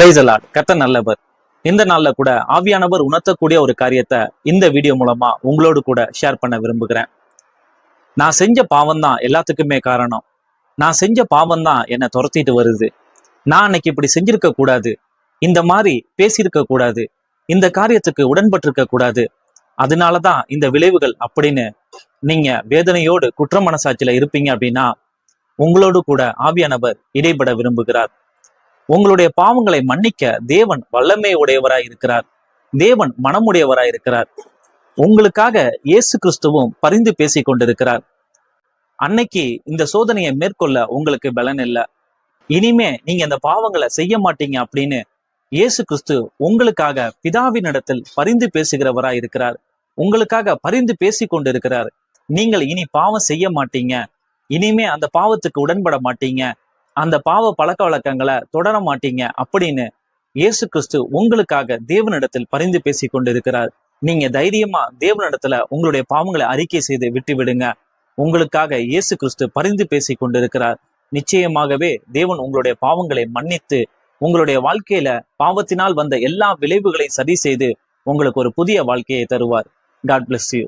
பிரைசலாட் கத்த நல்லவர். இந்த நாள்ல கூட ஆவியானவர் உணர்த்தக்கூடிய ஒரு காரியத்தை இந்த வீடியோ மூலமா உங்களோடு கூட ஷேர் பண்ண விரும்புகிறேன். நான் செஞ்ச பாவம் தான் எல்லாத்துக்குமே காரணம். நான் செஞ்ச பாவம் தான் என்னை துரத்திட்டு வருது. நான் அன்னைக்கு இப்படி செஞ்சிருக்க கூடாது. இந்த மாதிரி பேசியிருக்க கூடாது. இந்த காரியத்துக்கு உடன்பட்டிருக்க கூடாது. அதனாலதான் இந்த விளைவுகள் அப்படின்னு நீங்க வேதனையோடு குற்ற மனசாட்சியில இருப்பீங்க அப்படின்னா உங்களோடு கூட ஆவியானவர் இடைபட விரும்புகிறார். உங்களுடைய பாவங்களை மன்னிக்க தேவன் வல்லமை உடையவராய் இருக்கிறார். தேவன் மனமுடையவராய் இருக்கிறார். உங்களுக்காக இயேசு கிறிஸ்துவும் பரிந்து பேசிக் கொண்டிருக்கிறார். அன்னைக்கு இந்த சோதனையை மேற்கொள்ள உங்களுக்கு பலன் இல்லை. இனிமே நீங்க இந்த பாவங்களை செய்ய மாட்டீங்க அப்படின்னு இயேசு கிறிஸ்து உங்களுக்காக பிதாவின் இடத்தில் பரிந்து பேசுகிறவராய் இருக்கிறார். உங்களுக்காக பரிந்து பேசி கொண்டிருக்கிறார். நீங்கள் இனி பாவம் செய்ய மாட்டீங்க. இனிமே அந்த பாவத்துக்கு உடன்பட மாட்டீங்க. அந்த பாவ பழக்க வழக்கங்களை தொடர மாட்டீங்க அப்படின்னு இயேசு கிறிஸ்து உங்களுக்காக தேவனிடத்தில் பரிந்து பேசி கொண்டிருக்கிறார். நீங்க தைரியமா தேவனிடத்துல உங்களுடைய பாவங்களை அறிக்கை செய்து விட்டு விடுங்க. உங்களுக்காக இயேசு கிறிஸ்து பரிந்து பேசி கொண்டிருக்கிறார். நிச்சயமாகவே தேவன் உங்களுடைய பாவங்களை மன்னித்து உங்களுடைய வாழ்க்கையில பாவத்தினால் வந்த எல்லா விளைவுகளையும் சரி செய்து உங்களுக்கு ஒரு புதிய வாழ்க்கையை தருவார். God bless you